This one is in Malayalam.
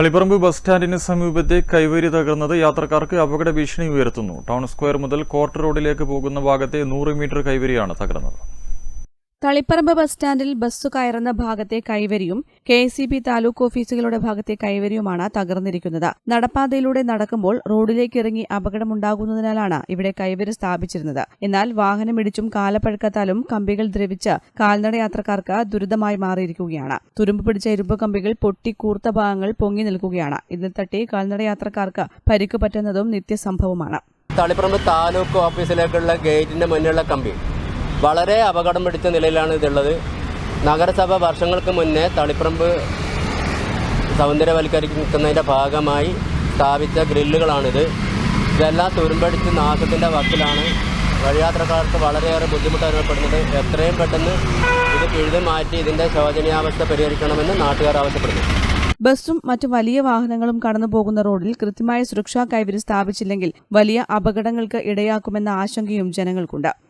തളിപ്പറമ്പ് ബസ് സ്റ്റാൻഡിന് സമീപത്തെ കൈവരി തകർന്നത് യാത്രക്കാർക്ക് അപകട ഭീഷണി ഉയർത്തുന്നു. ടൗൺ സ്ക്വയർ മുതൽ കോർട്ട് റോഡിലേക്ക് പോകുന്ന ഭാഗത്തെ നൂറ് മീറ്റർ കൈവരിയാണ് തകർന്നത്. തളിപ്പറമ്പ് ബസ് സ്റ്റാൻഡിൽ ബസ് കയറുന്ന ഭാഗത്തെ കൈവരിയും കെ സി ബി താലൂക്ക് ഓഫീസുകളുടെ ഭാഗത്തെ കൈവരിയുമാണ് തകർന്നിരിക്കുന്നത്. നടപ്പാതയിലൂടെ നടക്കുമ്പോൾ റോഡിലേക്ക് ഇറങ്ങി അപകടമുണ്ടാകുന്നതിനാലാണ് ഇവിടെ കൈവരി സ്ഥാപിച്ചിരുന്നത്. എന്നാൽ വാഹനമിടിച്ചും കാലപ്പഴക്കത്താലും കമ്പികൾ ദ്രവിച്ച് കാൽനട യാത്രക്കാർക്ക് ദുരിതമായി മാറിയിരിക്കുകയാണ്. തുരുമ്പ് പിടിച്ച ഇരുമ്പ് കമ്പികൾ പൊട്ടി കൂർത്ത ഭാഗങ്ങൾ പൊങ്ങി നിൽക്കുകയാണ്. ഇതിൽ തട്ടി കാൽനട യാത്രക്കാർക്ക് പരിക്ക് പറ്റുന്നതും നിത്യസംഭവമാണ്. തളിപ്പറമ്പ് താലൂക്ക് ഓഫീസിലേക്കുള്ള ഗേറ്റിന്റെ മുന്നിലുള്ള കമ്പി. വളരെ അപകടം പിടിച്ച നിലയിലാണ് ഇതുള്ളത്. നഗരസഭ വർഷങ്ങൾക്ക് മുന്നേ തളിപ്പറമ്പ് സൗന്ദര്യവൽക്കരിക്കുന്നതിന്റെ ഭാഗമായി സ്ഥാപിച്ച ഗ്രില്ലുകളാണിത്. ഇതെല്ലാം തുരുമ്പടിച്ച് നാശത്തിന്റെ വക്കിലാണ്. വഴിയാത്രക്കാർക്ക് വളരെയേറെ ബുദ്ധിമുട്ട് അനുഭവപ്പെടുന്നത് എത്രയും പെട്ടെന്ന് ഇത് പിഴുതു മാറ്റി ഇതിന്റെ ശോചനീയാവസ്ഥ പരിഹരിക്കണമെന്ന് നാട്ടുകാർ ആവശ്യപ്പെടുന്നു. ബസ്സും മറ്റു വലിയ വാഹനങ്ങളും കടന്നു പോകുന്ന റോഡിൽ കൃത്യമായ സുരക്ഷാ കൈവരി സ്ഥാപിച്ചില്ലെങ്കിൽ വലിയ അപകടങ്ങൾക്ക് ഇടയാക്കുമെന്ന ആശങ്കയും ജനങ്ങൾക്കുണ്ട്.